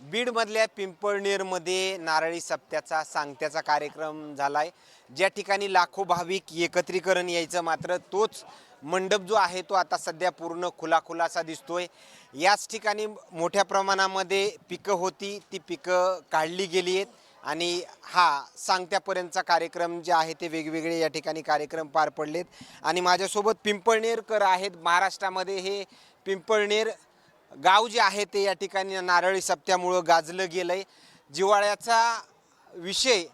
बीडमधल्या पिंपळनेरमध्ये नारळी सप्त्याचा सांगत्याचा कार्यक्रम झाला आहे ज्या ठिकाणी लाखो भाविक एकत्रीकरण यायचं मात्र तोच मंडप जो आहे तो आता सध्या पूर्ण खुला खुलासा दिसतोय. याच ठिकाणी मोठ्या प्रमाणामध्ये पिकं होती ती पिकं काढली गेली आहेत. आणि हा सांगत्यापर्यंतचा कार्यक्रम जे आहे ते वेगवेगळे या ठिकाणी कार्यक्रम पार पडलेत. आणि माझ्यासोबत पिंपळनेरकर आहेत. महाराष्ट्रामध्ये हे पिंपळनेर गाव जे आहे ते या ठिकाणी नारळी सप्त्यामुळं गाजलं गेलं आहे जिवाळ्याचा विषय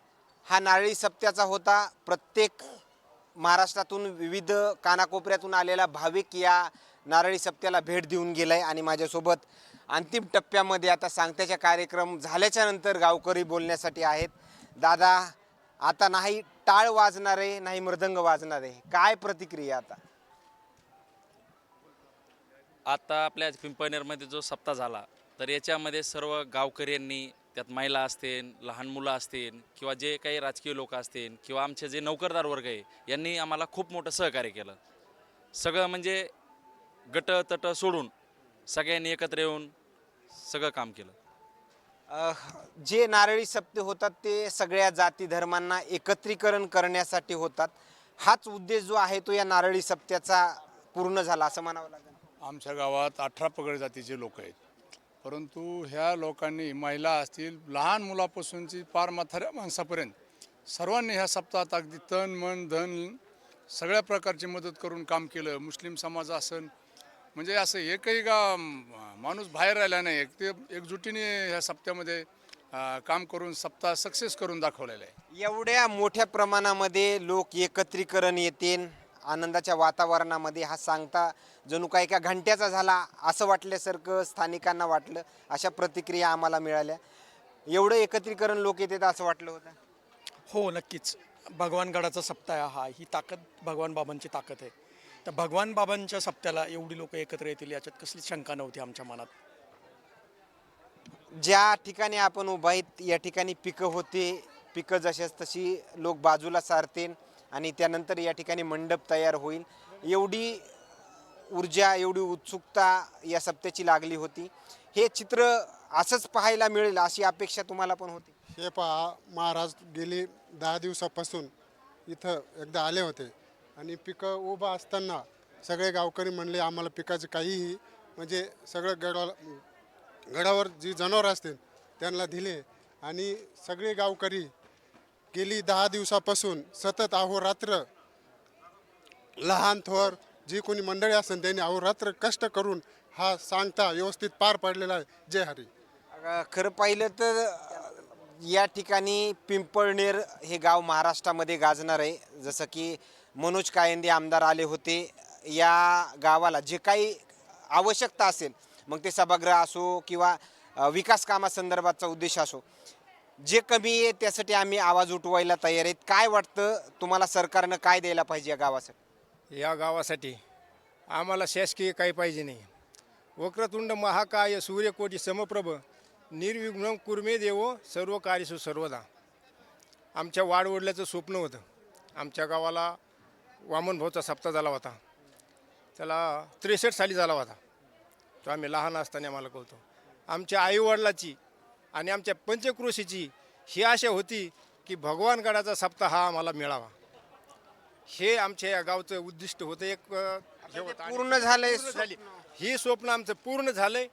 हा नारळी सप्त्याचा होता. प्रत्येक महाराष्ट्रातून विविध कानाकोपऱ्यातून आलेला भाविक या नारळी सप्त्याला भेट देऊन गेलाय आणि माझ्यासोबत अंतिम टप्प्यामध्ये आता सांगत्याचा कार्यक्रम झाल्याच्यानंतर गावकरी बोलण्यासाठी आहेत. दादा आता नाही टाळ वाजणार आहे नाही मृदंग वाजणार. आहे काय प्रतिक्रिया आता? आता आपल्या पिंपळनेरमध्ये जो सप्ताह झाला तर याच्यामध्ये सर्व गावकऱ्यांनी त्यात महिला असतील लहान मुलं असतील किंवा जे काही राजकीय लोक असतील किंवा आमचे जे नोकरदार वर्ग आहे यांनी आम्हाला खूप मोठं सहकार्य केलं. सगळं म्हणजे गट तट सोडून सगळ्यांनी एकत्र येऊन सगळं काम केलं. जे नारळी सप्ते होतात ते सगळ्या जाती धर्मांना एकत्रीकरण करण्यासाठी होतात. हाच उद्देश जो आहे तो या नारळी सप्त्याचा पूर्ण झाला असं म्हणावं लागेल. आमच्या गावात अठरा पगड जातीचे लोक आहेत. परंतु ह्या लोकांनी महिला असतील लहान मुलापासूनची पार म्हाताऱ्या माणसापर्यंत सर्वांनी ह्या सप्ताहात अगदी तन मन धन सगळ्या प्रकारची मदत करून काम केलं. मुस्लिम समाज असन म्हणजे असं एकही गा माणूस बाहेर राहिला नाही. ते एकजुटीने ह्या सप्त्यामध्ये काम करून सप्ताह सक्सेस करून दाखवलेला आहे. एवढ्या मोठ्या प्रमाणामध्ये लोक एकत्रीकरण येतील. आनंदाच्या वातावरणामध्ये हा सांगता जणू काही का घंट्याचा झाला असं वाटल्यासारखं स्थानिकांना वाटलं अशा प्रतिक्रिया आम्हाला मिळाल्या. एवढं एकत्रीकरण लोक येतात असं वाटलं होतं? हो नक्कीच. भगवान गडाचा सप्ताह हा. ही ताकद भगवान बाबांची ताकद आहे. तर भगवान बाबांच्या सप्त्याला एवढी लोक एकत्र येतील याच्यात कसलीच शंका नव्हती आमच्या मनात. ज्या ठिकाणी आपण उभा आहेत या ठिकाणी पिकं होते पिकं जशाच तशी लोक बाजूला सारतील. आणि त्यानंतर या ठिकाणी मंडप तयार होईल. एवढी ऊर्जा एवढी उत्सुकता या सप्त्याची लागली होती. हे चित्र असंच पाहायला मिळेल अशी अपेक्षा तुम्हाला पण होती. हे पहा महाराज गेली दहा दिवसापासून इथं एकदा आले होते आणि पिकं उभं असताना सगळे गावकरी म्हणले आम्हाला पिकाचं काहीही म्हणजे सगळं गडाला गडावर जी जनावरं असतील त्यांना दिले आणि सगळे गावकरी गेली दहा दिवसापासून सतत अहोरात्र लहान थोर जी कोणी मंडळी असेल त्यांनी अहोरात्र कष्ट करून हा सांगता व्यवस्थित पार पाडलेला आहे. जय हरी. खरं पाहिलं तर या ठिकाणी पिंपळनेर हे गाव महाराष्ट्रामध्ये गाजणार आहे. जसं की मनोज कायंदे आमदार आले होते. या गावाला जे काही आवश्यकता असेल मग ते सभागृह असो किंवा विकास कामासंदर्भातचा उद्देश असो जे कमी आहे त्यासाठी आम्ही आवाज उठवायला तयार आहेत. काय वाटतं तुम्हाला सरकारनं काय द्यायला पाहिजे या गावासाठी? या गावासाठी आम्हाला शासकीय काही पाहिजे नाही. वक्रतुंड महाकाय सूर्यकोटी समप्रभ निर्विघ्न कुर्मे देवो सर्व कार्यसु सर्वदा. आमच्या वाडवडल्याचं स्वप्न होतं. आमच्या गावाला वामन भाऊचा सप्ताह झाला होता. त्याला त्रेसष्ट साली झाला होता. तो आम्ही लहान असताना आम्हाला कळतो. आमच्या आईवडिलाची आणि आमच्या पंचक्रोशीची ही आशा होती की भगवानगडाचा सप्ताह हा आम्हाला मिळावा. हे आमच्या या गावचं उद्दिष्ट होतं. एक अ, हे होतं. आणि पूर्ण झालंय पूर्ण झाली. ही स्वप्न आमचं पूर्ण झालंय.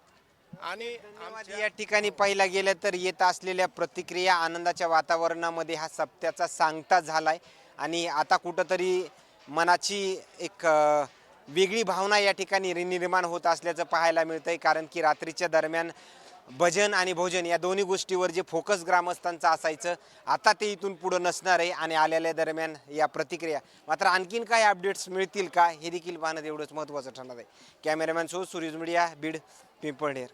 आणि धन्यवाद. या ठिकाणी पाहिला गेलं तर येत असलेल्या प्रतिक्रिया आनंदाच्या वातावरणामध्ये हा सप्त्याचा सांगता झालाय. आणि आता कुठंतरी मनाची एक अ, वेगळी भावना या ठिकाणी निर्माण होत असल्याचं पाहायला मिळतंय. कारण की रात्रीच्या दरम्यान भजन आणि भोजन या दोन्ही गोष्टीवर जे फोकस ग्रामस्थांचं असायचं आता ते इथून पुढं नसणार आहे आणि आलेल्या दरम्यान या प्रतिक्रिया. मात्र आणखीन काय अपडेट्स मिळतील का हे देखील पाहणं एवढंच महत्त्वाचं ठरणार आहे. कॅमेरामॅन सो सुरेश मीडिया बीड पिंपळनेर.